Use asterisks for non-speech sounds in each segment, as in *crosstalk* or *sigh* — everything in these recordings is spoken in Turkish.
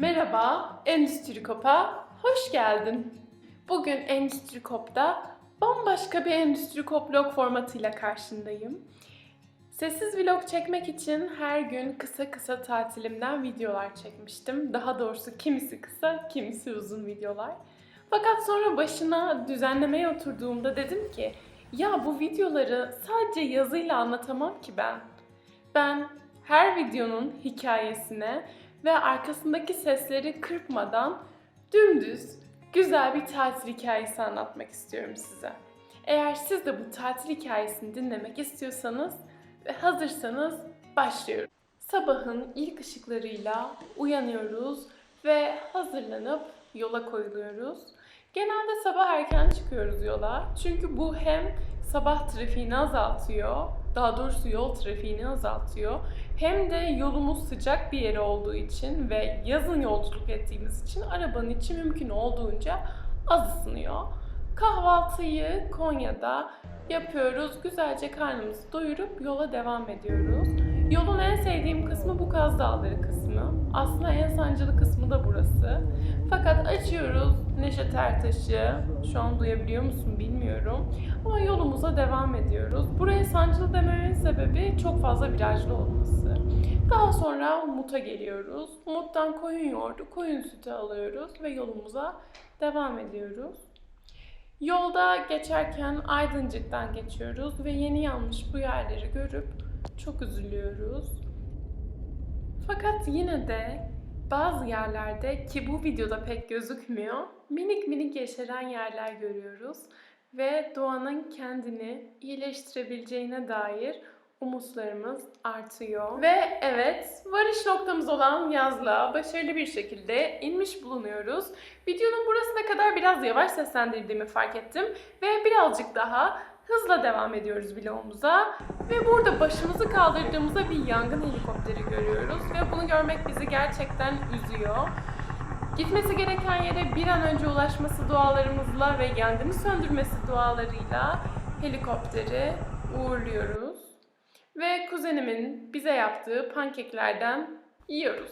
Merhaba, Endüstri Kop'a hoş geldin. Bugün Endüstri Kop'ta bambaşka bir Endüstri Kop vlog formatıyla karşındayım. Sessiz vlog çekmek için her gün kısa kısa tatilimden videolar çekmiştim. Daha doğrusu kimisi kısa, kimisi uzun videolar. Fakat sonra başına düzenlemeye oturduğumda dedim ki ya bu videoları sadece yazıyla anlatamam ki ben. Ben her videonun hikayesine ve arkasındaki sesleri kırpmadan dümdüz güzel bir tatil hikayesi anlatmak istiyorum size. Eğer siz de bu tatil hikayesini dinlemek istiyorsanız ve hazırsanız başlıyorum. Sabahın ilk ışıklarıyla uyanıyoruz ve hazırlanıp yola koyuluyoruz. Genelde sabah erken çıkıyoruz yola. Çünkü bu hem sabah trafiğini azaltıyor, daha doğrusu yol trafiğini azaltıyor. Hem de yolumuz sıcak bir yere olduğu için ve yazın yolculuk ettiğimiz için arabanın içi mümkün olduğunca az ısınıyor. Kahvaltıyı Konya'da yapıyoruz. Güzelce karnımızı doyurup yola devam ediyoruz. Yolun en sevdiğim kısmı bu Kaz Dağları kısmı. Aslında en sancılı kısmı da burası. Fakat açıyoruz Neşet Ertaş'ı. Şu an duyabiliyor musun bilmiyorum. Ama yolumuza devam ediyoruz. Buraya sancılı dememin sebebi çok fazla virajlı olması. Daha sonra Mut'a geliyoruz. Mut'tan koyun yoğurdu, koyun sütü alıyoruz ve yolumuza devam ediyoruz. Yolda geçerken Aydıncık'tan geçiyoruz ve yeni yanmış bu yerleri görüp çok üzülüyoruz. Fakat yine de bazı yerlerde ki bu videoda pek gözükmüyor, minik minik yeşeren yerler görüyoruz ve doğanın kendini iyileştirebileceğine dair umutlarımız artıyor. Ve evet, varış noktamız olan yazlığa başarılı bir şekilde inmiş bulunuyoruz. Videonun burasına kadar biraz yavaş seslendirdiğimi fark ettim ve birazcık daha hızla devam ediyoruz vlogumuza. Ve burada başımızı kaldırdığımızda bir yangın helikopteri görüyoruz ve bunu görmek bizi gerçekten üzüyor. Gitmesi gereken yere bir an önce ulaşması dualarımızla ve yangını söndürmesi dualarıyla helikopteri uğurluyoruz. Ve kuzenimin bize yaptığı pankeklerden yiyoruz.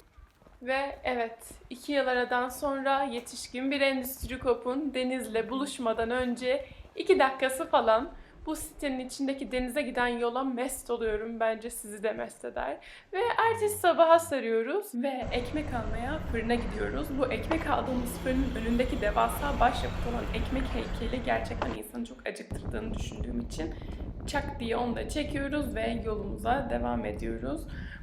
Ve evet, iki yıl aradan sonra yetişkin bir endüstri kopun denizle buluşmadan önce iki dakikası falan bu sitenin içindeki denize giden yola mest oluyorum. Bence sizi de mest eder. Ve ertesi sabaha sarıyoruz ve ekmek almaya fırına gidiyoruz. Bu ekmek aldığımız fırının önündeki devasa başyapıt olan ekmek heykeli gerçekten insanı çok acıktırdığını düşündüğüm için çak diye onu da çekiyoruz ve yolumuza devam ediyoruz.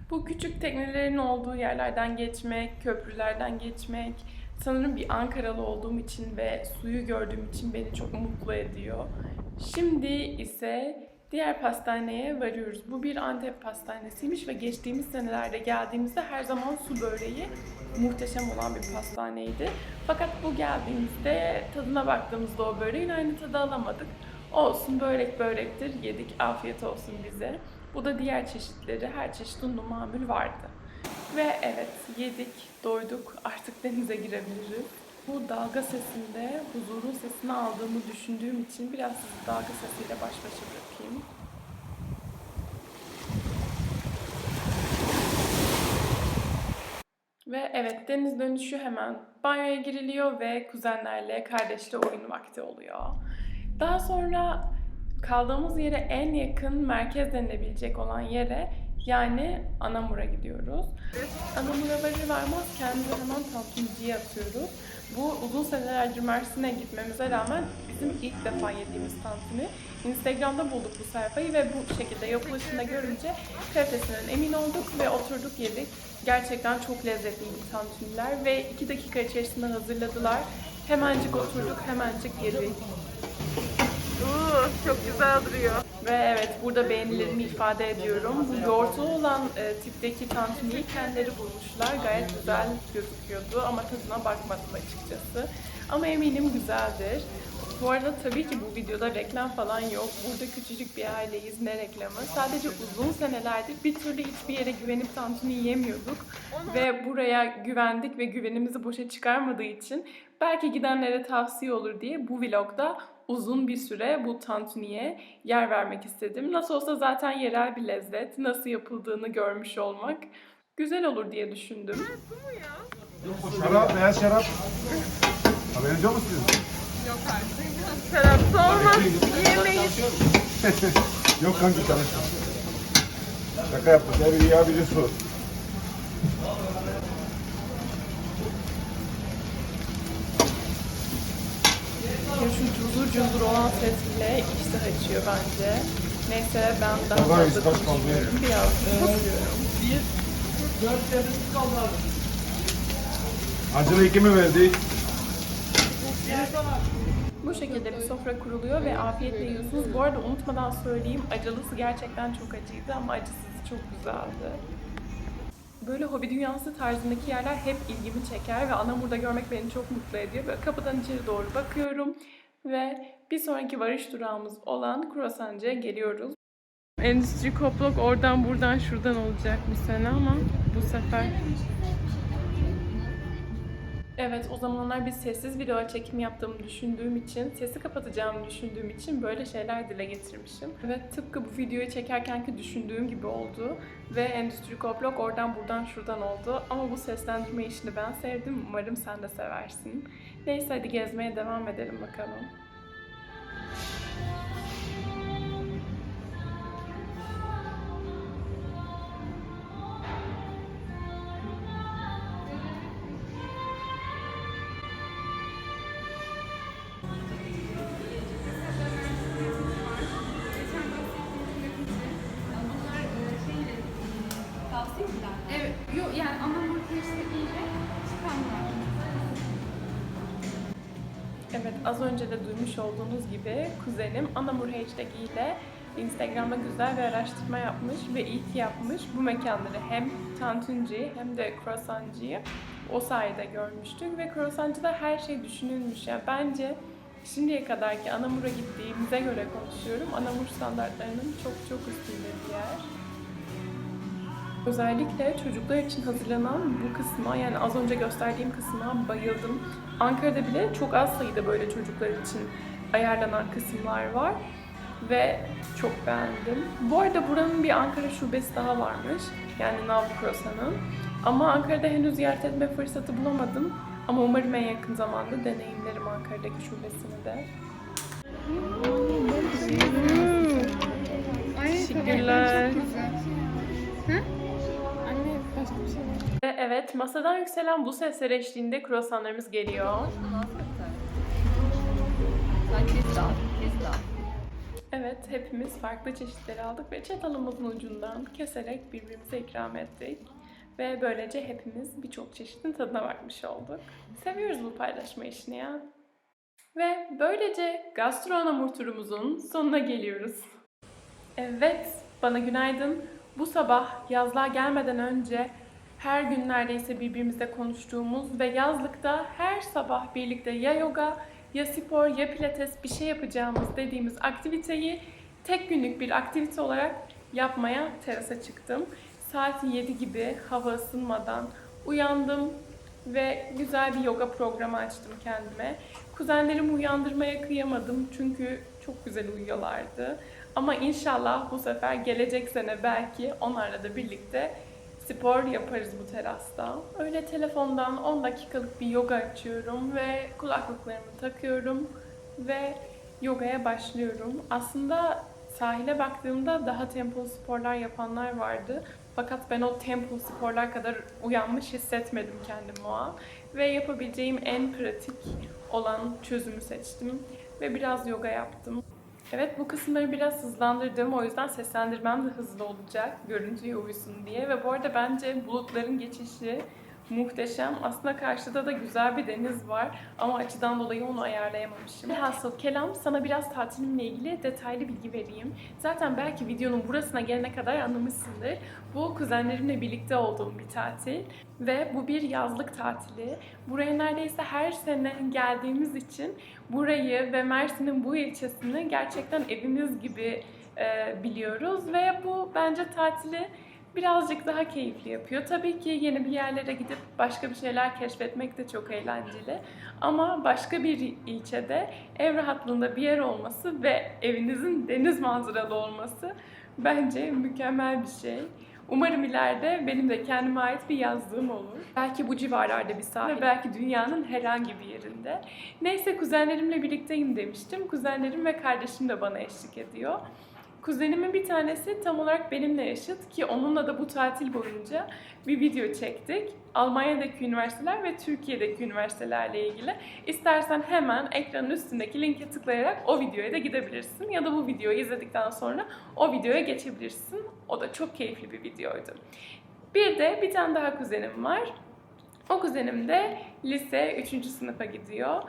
Bu küçük teknelerin olduğu yerlerden geçmek, köprülerden geçmek, sanırım bir Ankaralı olduğum için ve suyu gördüğüm için beni çok mutlu ediyor. Şimdi ise diğer pastaneye varıyoruz. Bu bir Antep pastanesiymiş ve geçtiğimiz senelerde geldiğimizde her zaman su böreği muhteşem olan bir pastaneydi. Fakat bu geldiğimizde tadına baktığımızda o böreğin aynı tadı alamadık. Olsun börek börektir yedik afiyet olsun bize. Bu da diğer çeşitleri her çeşit unlu mamul vardı. Ve evet yedik, doyduk artık denize girebiliriz. Bu dalga sesinde huzurun sesini aldığımı düşündüğüm için biraz sizi dalga sesiyle baş başa bırakayım. Ve evet deniz dönüşü hemen banyoya giriliyor ve kuzenlerle, kardeşle oyun vakti oluyor. Daha sonra kaldığımız yere en yakın merkez denilebilecek olan yere yani Anamur'a gidiyoruz. Anamur'a varır varmaz kendimize hemen tantuniciye atıyoruz. Bu uzun senelerdir Mersin'e gitmemize rağmen bizim ilk defa yediğimiz tantuni. Instagram'da bulduk bu sayfayı ve bu şekilde yapılışında görünce kalitesinden emin olduk ve oturduk yedik. Gerçekten çok lezzetliydi tantuniler ve 2 dakika içerisinde hazırladılar. Hemencik oturduk, hemencik yedik. Uuu, çok güzel duruyor. Ve evet burada beğenilerimi ifade ediyorum. Bu yoğurtlu olan e, tipteki tantuniyi kendileri bulmuşlar. Gayet güzel gözüküyordu ama tadına bakmadım açıkçası. Ama eminim güzeldir. Bu arada tabii ki bu videoda reklam falan yok. Burada küçücük bir aileyiz. Ne reklamı? Sadece uzun senelerdir bir türlü hiçbir yere güvenip tantuni yemiyorduk. Ve buraya güvendik ve güvenimizi boşa çıkarmadığı için belki gidenlere tavsiye olur diye bu vlogda uzun bir süre bu tantuniye yer vermek istedim. Nasıl olsa zaten yerel bir lezzet. Nasıl yapıldığını görmüş olmak güzel olur diye düşündüm. Şarap, beyaz şarap. Haberiniz yok mu sizin? Tarafta olmaz. Yiyemeyiz. *laughs* Yok kanki tanıştım. Şaka yaptık. Her iyi abi bir su. Ya şu cuzur cuzur olan ses bile iştah açıyor bence. Neyse ben daha fazla kaldı? konuşmuyorum. Biraz konuşuyorum. Acılı iki mi verdik? Bu şekilde bir sofra kuruluyor ve afiyetle yiyorsunuz. Bu arada unutmadan söyleyeyim acılısı gerçekten çok acıydı ama acısızı çok güzeldi. Böyle hobi dünyası tarzındaki yerler hep ilgimi çeker ve Anamur'da görmek beni çok mutlu ediyor. Böyle kapıdan içeri doğru bakıyorum ve bir sonraki varış durağımız olan Kruasancı'ya geliyoruz. Endüstri Koplok oradan buradan şuradan olacak bu sene ama bu sefer Evet, o zamanlar bir sessiz video çekim yaptığımı düşündüğüm için, sesi kapatacağımı düşündüğüm için böyle şeyler dile getirmişim. Ve tıpkı bu videoyu çekerkenki düşündüğüm gibi oldu. Ve Endüstri Koplok oradan buradan şuradan oldu. Ama bu seslendirme işini ben sevdim. Umarım sen de seversin. Neyse hadi gezmeye devam edelim bakalım. Gibi kuzenim Anamur Hashtag ile Instagram'da güzel bir araştırma yapmış ve iyi ki yapmış. Bu mekanları hem Tantunci hem de Croissancı'yı o sayede görmüştük ve Croissancı'da her şey düşünülmüş. Yani bence şimdiye kadarki Anamur'a gittiğimize göre konuşuyorum. Anamur standartlarının çok çok üstünde bir yer. Özellikle çocuklar için hazırlanan bu kısma yani az önce gösterdiğim kısma bayıldım. Ankara'da bile çok az sayıda böyle çocuklar için ayarlanan kısımlar var ve çok beğendim. Bu arada buranın bir Ankara şubesi daha varmış. Yani Navlu Croissant'ın. Ama Ankara'da henüz ziyaret etme fırsatı bulamadım. Ama umarım en yakın zamanda deneyimlerim Ankara'daki şubesini de. Teşekkürler. Başka bir şey evet, masadan yükselen bu sesler eşliğinde kruvasanlarımız geliyor. Evet, hepimiz farklı çeşitleri aldık ve çatalımızın ucundan keserek birbirimize ikram ettik. Ve böylece hepimiz birçok çeşitin tadına bakmış olduk. Seviyoruz bu paylaşma işini ya. Ve böylece gastronomur turumuzun sonuna geliyoruz. Evet, bana günaydın. Bu sabah yazlığa gelmeden önce her gün neredeyse birbirimizle konuştuğumuz ve yazlıkta her sabah birlikte ya yoga ya spor ya pilates bir şey yapacağımız dediğimiz aktiviteyi tek günlük bir aktivite olarak yapmaya terasa çıktım. Saat 7 gibi hava ısınmadan uyandım ve güzel bir yoga programı açtım kendime. Kuzenlerimi uyandırmaya kıyamadım çünkü çok güzel uyuyorlardı. Ama inşallah bu sefer gelecek sene belki onlarla da birlikte spor yaparız bu terasta. Öyle telefondan 10 dakikalık bir yoga açıyorum ve kulaklıklarımı takıyorum ve yogaya başlıyorum. Aslında sahile baktığımda daha tempolu sporlar yapanlar vardı. Fakat ben o tempolu sporlar kadar uyanmış hissetmedim kendimi o an. Ve yapabileceğim en pratik olan çözümü seçtim ve biraz yoga yaptım. Evet bu kısımları biraz hızlandırdım. O yüzden seslendirmem de hızlı olacak. Görüntüye uysun diye. Ve bu arada bence bulutların geçişi muhteşem. Aslında karşıda da güzel bir deniz var. Ama açıdan dolayı onu ayarlayamamışım. Hasıl kelam sana biraz tatilimle ilgili detaylı bilgi vereyim. Zaten belki videonun burasına gelene kadar anlamışsındır. Bu kuzenlerimle birlikte olduğum bir tatil. Ve bu bir yazlık tatili. Buraya neredeyse her sene geldiğimiz için burayı ve Mersin'in bu ilçesini gerçekten evimiz gibi e, biliyoruz ve bu bence tatili birazcık daha keyifli yapıyor. Tabii ki yeni bir yerlere gidip başka bir şeyler keşfetmek de çok eğlenceli. Ama başka bir ilçede ev rahatlığında bir yer olması ve evinizin deniz manzaralı olması bence mükemmel bir şey. Umarım ileride benim de kendime ait bir yazlığım olur. Belki bu civarlarda bir sahil ve belki dünyanın herhangi bir yerinde. Neyse kuzenlerimle birlikteyim demiştim. Kuzenlerim ve kardeşim de bana eşlik ediyor. Kuzenimin bir tanesi tam olarak benimle yaşıt ki onunla da bu tatil boyunca bir video çektik. Almanya'daki üniversiteler ve Türkiye'deki üniversitelerle ilgili. İstersen hemen ekranın üstündeki linke tıklayarak o videoya da gidebilirsin. Ya da bu videoyu izledikten sonra o videoya geçebilirsin. O da çok keyifli bir videoydu. Bir de bir tane daha kuzenim var. O kuzenim de lise 3. sınıfa gidiyor.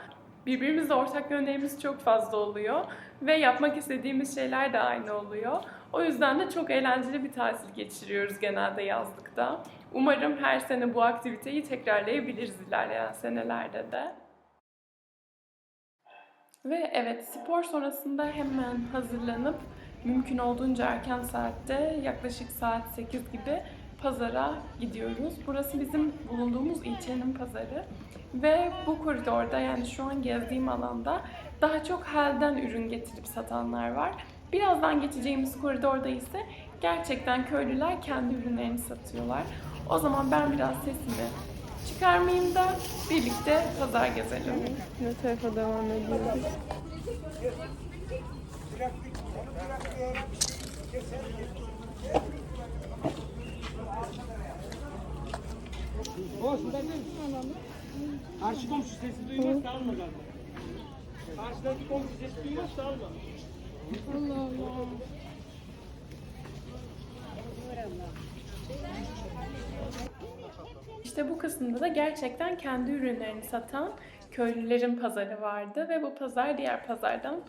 Birbirimizle ortak yönlerimiz çok fazla oluyor ve yapmak istediğimiz şeyler de aynı oluyor. O yüzden de çok eğlenceli bir tatil geçiriyoruz genelde yazlıkta. Umarım her sene bu aktiviteyi tekrarlayabiliriz ilerleyen senelerde de. Ve evet spor sonrasında hemen hazırlanıp mümkün olduğunca erken saatte yaklaşık saat 8 gibi pazara gidiyoruz. Burası bizim bulunduğumuz ilçenin pazarı. Ve bu koridorda yani şu an gezdiğim alanda daha çok halden ürün getirip satanlar var. Birazdan geçeceğimiz koridorda ise gerçekten köylüler kendi ürünlerini satıyorlar. O zaman ben biraz sesimi çıkarmayayım da birlikte pazar gezelim. Ne tarafa devam ediyoruz? Karşı komşu sesi duymazsa alma galiba. Karşıdaki komşu sesi duymazsa alma. Allah Allah. İşte bu kısımda da gerçekten kendi ürünlerini satan köylülerin pazarı vardı ve bu pazar diğer pazardan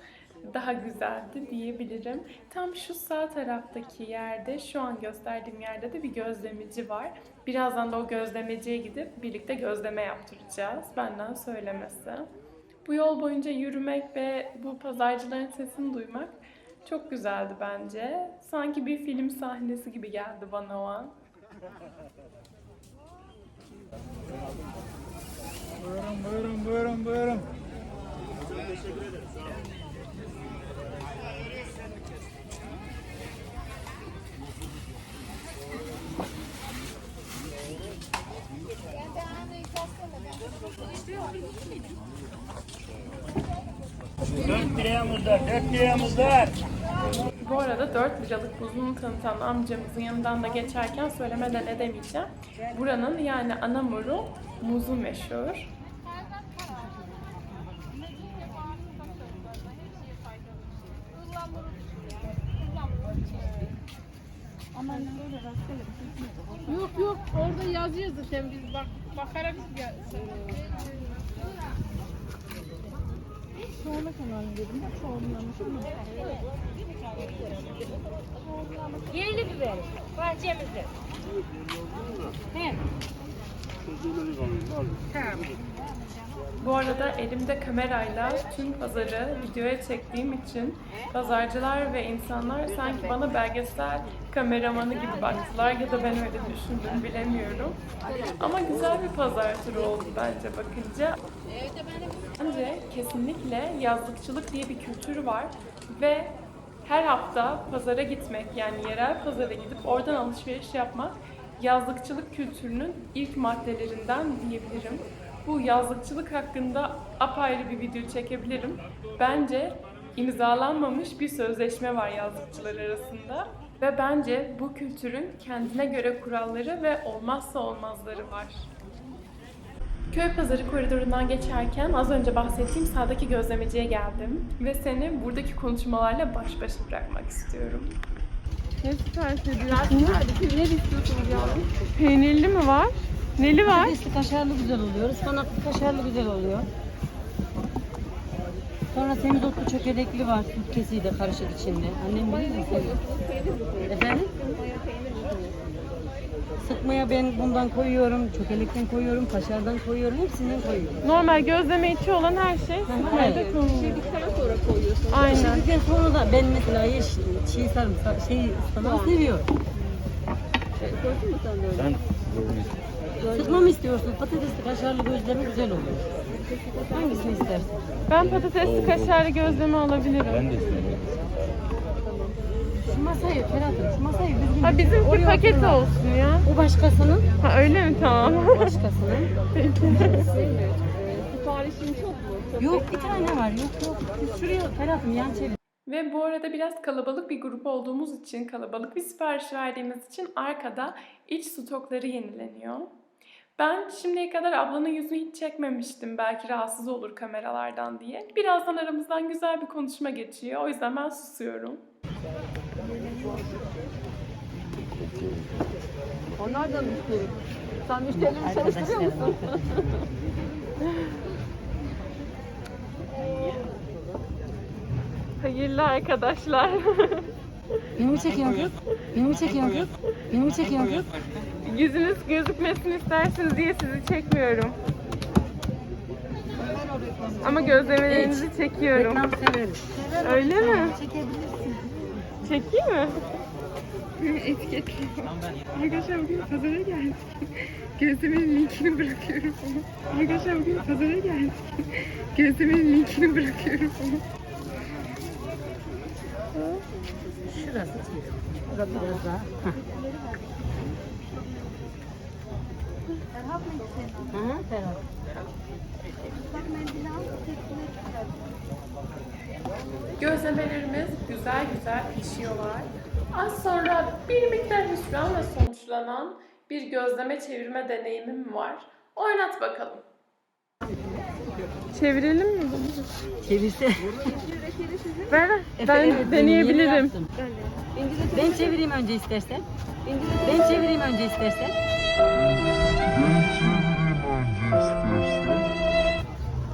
daha güzeldi diyebilirim. Tam şu sağ taraftaki yerde, şu an gösterdiğim yerde de bir gözlemeci var. Birazdan da o gözlemeciye gidip birlikte gözleme yaptıracağız. Benden söylemesi. Bu yol boyunca yürümek ve bu pazarcıların sesini duymak çok güzeldi bence. Sanki bir film sahnesi gibi geldi bana o an. Buyurun buyurun buyurun buyurun. Dört liramız var, dört liramız var. Bu arada 4 liralık buzluğunu tanıtan amcamızın yanından da geçerken söylemeden edemeyeceğim. Buranın yani Anamur'un muzu meşhur. Yok yok orada yazıyor zaten biz bak bakarak ya. Sonra kanal dedim bak çoğunlamış ama. Yerli biber. Bahçemizde. He. Tamam. Bu arada elimde kamerayla tüm pazarı videoya çektiğim için pazarcılar ve insanlar sanki bana belgesel kameramanı gibi baktılar ya da ben öyle düşündüm bilemiyorum. Ama güzel bir pazar turu oldu bence bakınca. Bence kesinlikle yazlıkçılık diye bir kültür var ve her hafta pazara gitmek yani yerel pazara gidip oradan alışveriş yapmak yazlıkçılık kültürünün ilk maddelerinden diyebilirim. Bu yazlıkçılık hakkında apayrı bir video çekebilirim. Bence imzalanmamış bir sözleşme var yazlıkçılar arasında. Ve bence bu kültürün kendine göre kuralları ve olmazsa olmazları var. Köy pazarı koridorundan geçerken az önce bahsettiğim sağdaki gözlemeciye geldim ve seni buradaki konuşmalarla baş başa bırakmak istiyorum. Ne sipariş ediyorsunuz? Ne istiyorsunuz yavrum? Peynirli mi var? Neli var? Patatesli kaşarlı güzel oluyor. Ispanaklı kaşarlı güzel oluyor. Sonra semizotlu çökelekli var. Süt kesiği de karışık içinde. Annem bilir mi seni? Efendim? Sıkmaya ben bundan koyuyorum, çökelekten koyuyorum, kaşardan koyuyorum, hepsinden koyuyorum. Normal gözleme içi olan her şey sıkmaya da konuluyor. Aynen. Pişirdikten sonra da ben mesela yeş, çiğ sarımsak, şey ıspanağı seviyorum. Sıkma mı istiyorsun? Patatesli kaşarlı gözleme güzel oluyor. Hangisini istersin? Ben patatesli kaşarlı gözleme alabilirim. Ben de Şu masayı Ferhat'ım şu masayı düzgün Ha bizimki oraya paket oturma. olsun ya. O başkasının. Ha öyle mi? Tamam. O başkasının. *laughs* Yok bir tane var yok yok. Şuraya Ferhat'ım yan çevir. Ve bu arada biraz kalabalık bir grup olduğumuz için, kalabalık bir sipariş verdiğimiz için arkada iç stokları yenileniyor. Ben şimdiye kadar ablanın yüzünü hiç çekmemiştim. Belki rahatsız olur kameralardan diye. Birazdan aramızdan güzel bir konuşma geçiyor. O yüzden ben susuyorum. Onlar da müşteri. Sen müşterileri çalıştırıyor musun? *laughs* Hayırlı arkadaşlar. Beni mi çekiyorsun kız? Beni mi çekiyorsun kız? Beni mi çekiyorsun kız? Yüzünüz gözükmesini istersiniz diye sizi çekmiyorum. Ama gözlemelerinizi çekiyorum. Reklam severiz. Öyle mi? Çekebilirsin. Çekeyim mi? Etiketli. Arkadaşlar bugün pazara geldik. Gözlemenin linkini bırakıyorum. Arkadaşlar bugün pazara geldik. Gözlemenin linkini bırakıyorum. Şurası biraz daha. Ferhat. Gözlemelerimiz güzel güzel pişiyorlar. Az sonra bir miktar hüsranla sonuçlanan bir gözleme çevirme deneyimim var. Oynat bakalım. Çevirelim mi bunu? Çevirse. *laughs* Ben, Efe, ben evet, deneyebilirim. yaptım. Ben çevireyim önce istersen. Ben çevireyim önce istersen.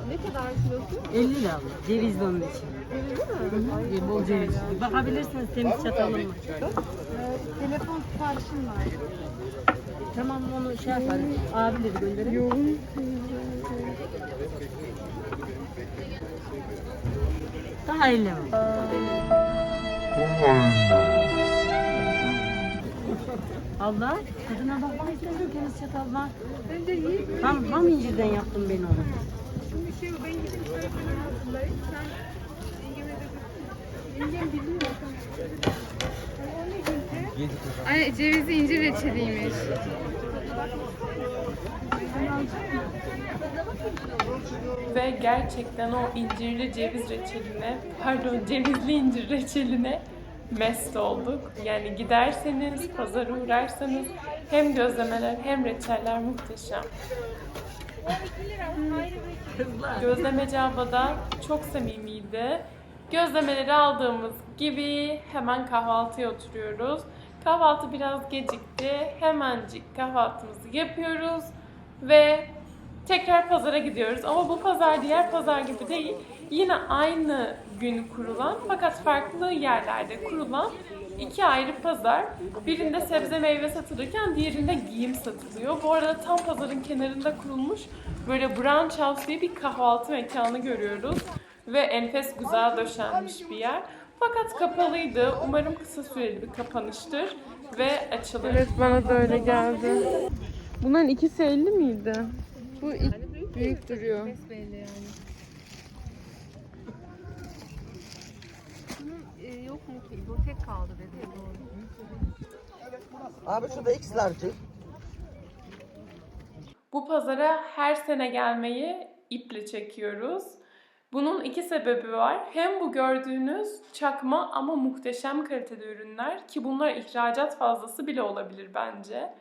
Ne kadar kilosu? 50 lira alıyor. Cevizli onun için. Cevizli mi? Bol ceviz. Bakabilirsiniz temiz çatalım mı? Telefon siparişim var. Tamam onu şey yaparız. Abileri gönderelim. Daha 50 mi? Allah, tadına bakmak istedim temiz çatal var. Bence iyi. Ham, ham incirden yaptım ben onu. Şimdi şey ben gidip şöyle hazırlayayım. Sen yengeme de Yengem biliyor. O ne günde? Ay cevizi incir reçeliymiş. Ve gerçekten o incirli ceviz reçeline, pardon cevizli incir reçeline mest olduk. Yani giderseniz, pazara uğrarsanız hem gözlemeler hem reçeller muhteşem. Gözlemeci abla da çok samimiydi. Gözlemeleri aldığımız gibi hemen kahvaltıya oturuyoruz. Kahvaltı biraz gecikti. Hemencik kahvaltımızı yapıyoruz ve tekrar pazara gidiyoruz. Ama bu pazar diğer pazar gibi değil. Yine aynı gün kurulan fakat farklı yerlerde kurulan iki ayrı pazar. Birinde sebze meyve satılırken diğerinde giyim satılıyor. Bu arada tam pazarın kenarında kurulmuş böyle brunch house diye bir kahvaltı mekanı görüyoruz. Ve enfes güzel döşenmiş bir yer. Fakat kapalıydı. Umarım kısa süreli bir kapanıştır ve açılır. Evet bana da öyle geldi. Bunların ikisi 50 miydi? Bu ilk büyük duruyor. Besbelli yani. Bunun e, yok mu ki? Bu tek kaldı dedi. Abi şurada X large. Bu pazara her sene gelmeyi iple çekiyoruz. Bunun iki sebebi var. Hem bu gördüğünüz çakma ama muhteşem kalitede ürünler ki bunlar ihracat fazlası bile olabilir bence.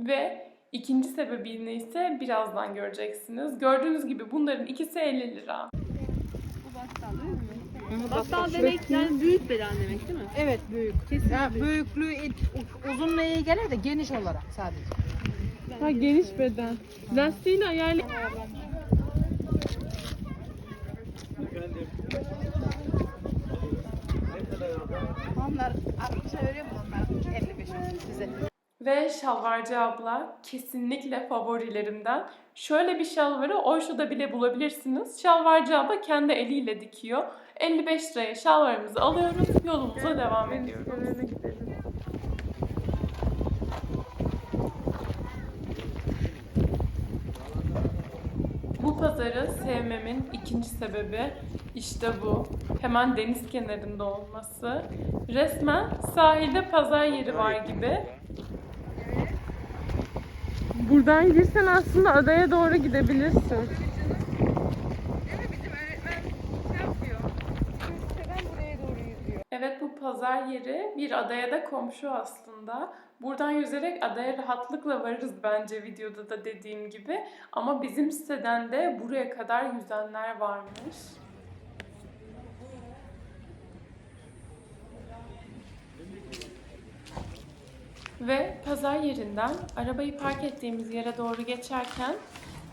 Ve ikinci sebebini ise birazdan göreceksiniz. Gördüğünüz gibi bunların ikisi 50 lira. Bu battal değil mi? Battal demek yani büyük beden demek değil mi? Evet büyük. Ya büyüklüğü iyi gelir de geniş olarak sadece. Ha geniş beden. Lastiğini ayarlı. Onlar arkadaşa veriyor mu onlar 55 bize? Ve şalvarcı abla kesinlikle favorilerimden. Şöyle bir şalvarı Oyşu'da bile bulabilirsiniz. Şalvarcı abla kendi eliyle dikiyor. 55 liraya şalvarımızı alıyoruz, yolumuza devam ediyoruz. Bu pazarı sevmemin ikinci sebebi işte bu. Hemen deniz kenarında olması. Resmen sahilde pazar yeri var gibi. Buradan girsen aslında adaya doğru gidebilirsin. Evet bizim öğretmen şey yapıyor. Siteden buraya doğru yüzüyor. Evet bu pazar yeri bir adaya da komşu aslında. Buradan yüzerek adaya rahatlıkla varırız bence videoda da dediğim gibi. Ama bizim siteden de buraya kadar yüzenler varmış. Ve pazar yerinden arabayı park ettiğimiz yere doğru geçerken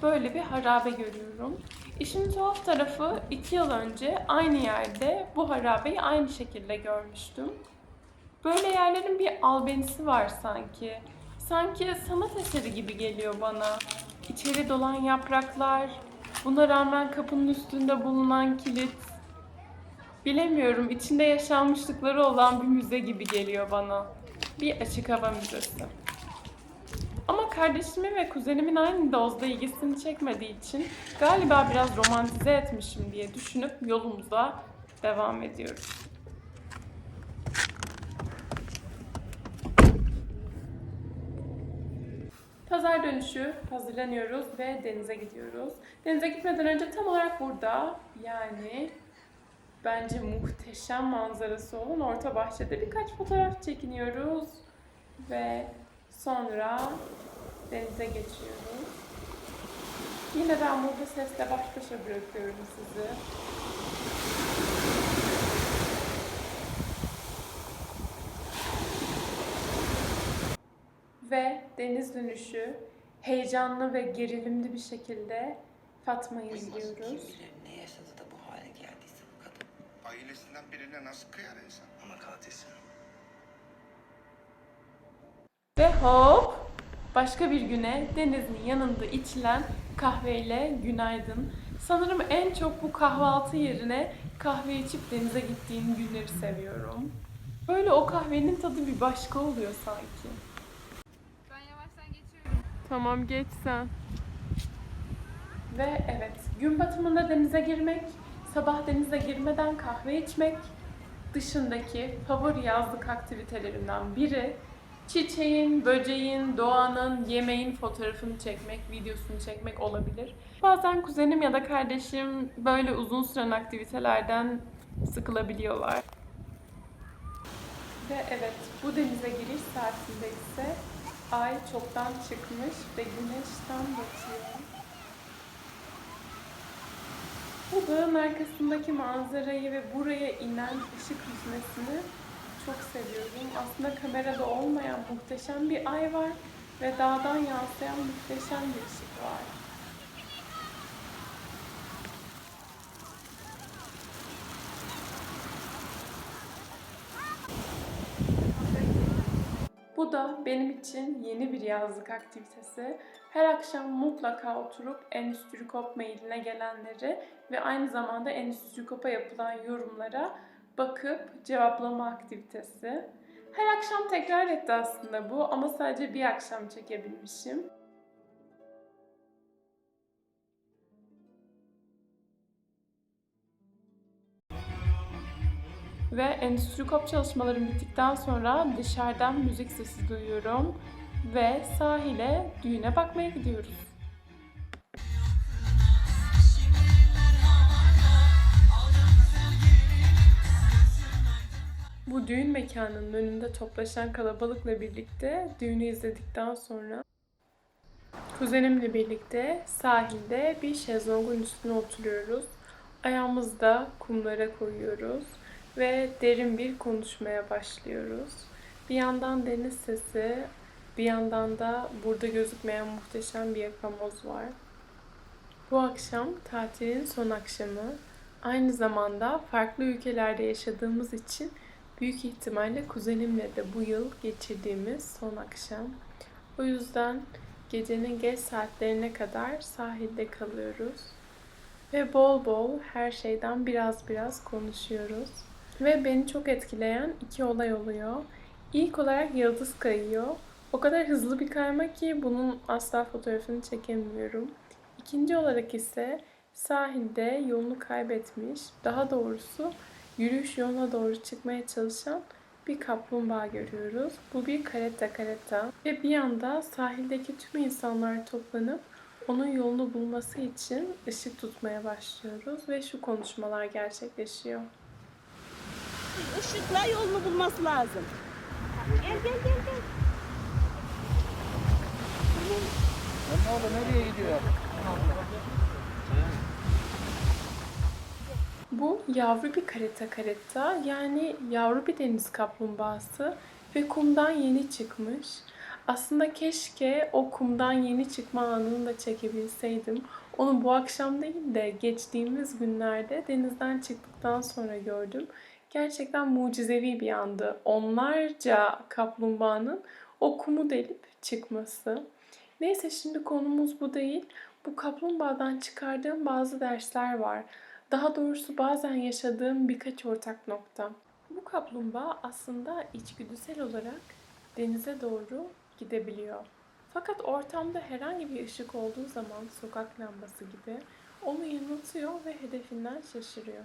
böyle bir harabe görüyorum. İşin tuhaf tarafı iki yıl önce aynı yerde bu harabeyi aynı şekilde görmüştüm. Böyle yerlerin bir albenisi var sanki. Sanki sanat eseri gibi geliyor bana. İçeri dolan yapraklar, buna rağmen kapının üstünde bulunan kilit. Bilemiyorum, içinde yaşanmışlıkları olan bir müze gibi geliyor bana. Bir açık hava müzesi. Ama kardeşimin ve kuzenimin aynı dozda ilgisini çekmediği için galiba biraz romantize etmişim diye düşünüp yolumuza devam ediyoruz. Pazar dönüşü hazırlanıyoruz ve denize gidiyoruz. Denize gitmeden önce tam olarak burada yani bence muhteşem manzarası olan orta bahçede birkaç fotoğraf çekiniyoruz ve sonra denize geçiyoruz. Yine ben burada sesle baş başa bırakıyorum sizi. Ve deniz dönüşü heyecanlı ve gerilimli bir şekilde Fatma'yı izliyoruz. Ne yaşadı da bu hale geldiyse bu kadın. Ailesinden birine nasıl kıyar insan? Ama katilsin. Ve hop başka bir güne denizin yanında içilen kahveyle günaydın. Sanırım en çok bu kahvaltı yerine kahve içip denize gittiğim günleri seviyorum. Böyle o kahvenin tadı bir başka oluyor sanki. Tamam geç sen. Ve evet, gün batımında denize girmek, sabah denize girmeden kahve içmek dışındaki favori yazlık aktivitelerimden biri çiçeğin, böceğin, doğanın, yemeğin fotoğrafını çekmek, videosunu çekmek olabilir. Bazen kuzenim ya da kardeşim böyle uzun süren aktivitelerden sıkılabiliyorlar. Ve evet, bu denize giriş saatinde ise ay çoktan çıkmış ve güneş tam batıyor. Bu dağın arkasındaki manzarayı ve buraya inen ışık yüzmesini çok seviyorum. Aslında kamerada olmayan muhteşem bir ay var ve dağdan yansıyan muhteşem bir ışık var. Bu da benim için yeni bir yazlık aktivitesi. Her akşam mutlaka oturup Endüstri Kop mailine gelenleri ve aynı zamanda Endüstri Kop'a yapılan yorumlara bakıp cevaplama aktivitesi. Her akşam tekrar etti aslında bu ama sadece bir akşam çekebilmişim. Ve endüstri kop çalışmalarım bittikten sonra dışarıdan müzik sesi duyuyorum ve sahile düğüne bakmaya gidiyoruz. Bu düğün mekanının önünde toplaşan kalabalıkla birlikte düğünü izledikten sonra kuzenimle birlikte sahilde bir şezlongun üstüne oturuyoruz. Ayağımızda kumlara koyuyoruz ve derin bir konuşmaya başlıyoruz. Bir yandan deniz sesi, bir yandan da burada gözükmeyen muhteşem bir yakamoz var. Bu akşam tatilin son akşamı. Aynı zamanda farklı ülkelerde yaşadığımız için büyük ihtimalle kuzenimle de bu yıl geçirdiğimiz son akşam. O yüzden gecenin geç saatlerine kadar sahilde kalıyoruz. Ve bol bol her şeyden biraz biraz konuşuyoruz. Ve beni çok etkileyen iki olay oluyor. İlk olarak yıldız kayıyor. O kadar hızlı bir kayma ki bunun asla fotoğrafını çekemiyorum. İkinci olarak ise sahilde yolunu kaybetmiş, daha doğrusu yürüyüş yoluna doğru çıkmaya çalışan bir kaplumbağa görüyoruz. Bu bir karetta karetta ve bir anda sahildeki tüm insanlar toplanıp onun yolunu bulması için ışık tutmaya başlıyoruz ve şu konuşmalar gerçekleşiyor. Işıkla yolunu bulması lazım. Gel gel gel gel. Bu yavru bir karetta karetta yani yavru bir deniz kaplumbağası ve kumdan yeni çıkmış. Aslında keşke o kumdan yeni çıkma anını da çekebilseydim. Onu bu akşam değil de geçtiğimiz günlerde denizden çıktıktan sonra gördüm. Gerçekten mucizevi bir andı. Onlarca kaplumbağanın o kumu delip çıkması. Neyse şimdi konumuz bu değil. Bu kaplumbağadan çıkardığım bazı dersler var. Daha doğrusu bazen yaşadığım birkaç ortak nokta. Bu kaplumbağa aslında içgüdüsel olarak denize doğru gidebiliyor. Fakat ortamda herhangi bir ışık olduğu zaman sokak lambası gibi onu yanıltıyor ve hedefinden şaşırıyor.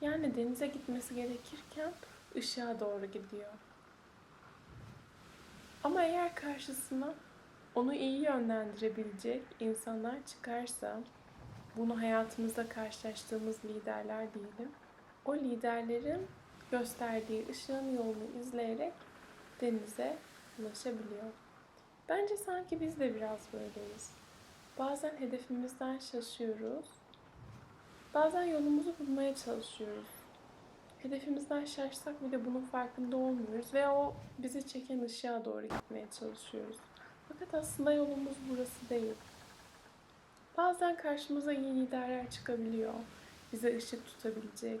Yani denize gitmesi gerekirken ışığa doğru gidiyor. Ama eğer karşısına onu iyi yönlendirebilecek insanlar çıkarsa bunu hayatımızda karşılaştığımız liderler diyelim. O liderlerin gösterdiği ışığın yolunu izleyerek denize ulaşabiliyor. Bence sanki biz de biraz böyleyiz. Bazen hedefimizden şaşıyoruz. Bazen yolumuzu bulmaya çalışıyoruz. Hedefimizden şaşsak bile bunun farkında olmuyoruz ve o bizi çeken ışığa doğru gitmeye çalışıyoruz. Fakat aslında yolumuz burası değil. Bazen karşımıza iyi liderler çıkabiliyor. Bize ışık tutabilecek,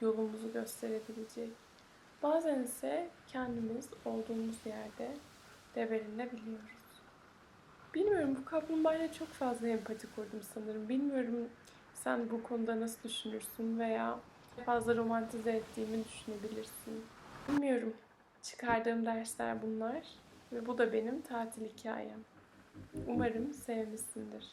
yolumuzu gösterebilecek. Bazen ise kendimiz olduğumuz yerde debelinebiliyoruz. Bilmiyorum bu kaplumbağayla çok fazla empati kurdum sanırım. Bilmiyorum sen bu konuda nasıl düşünürsün veya fazla romantize ettiğimi düşünebilirsin. Bilmiyorum. Çıkardığım dersler bunlar ve bu da benim tatil hikayem. Umarım sevmişsindir.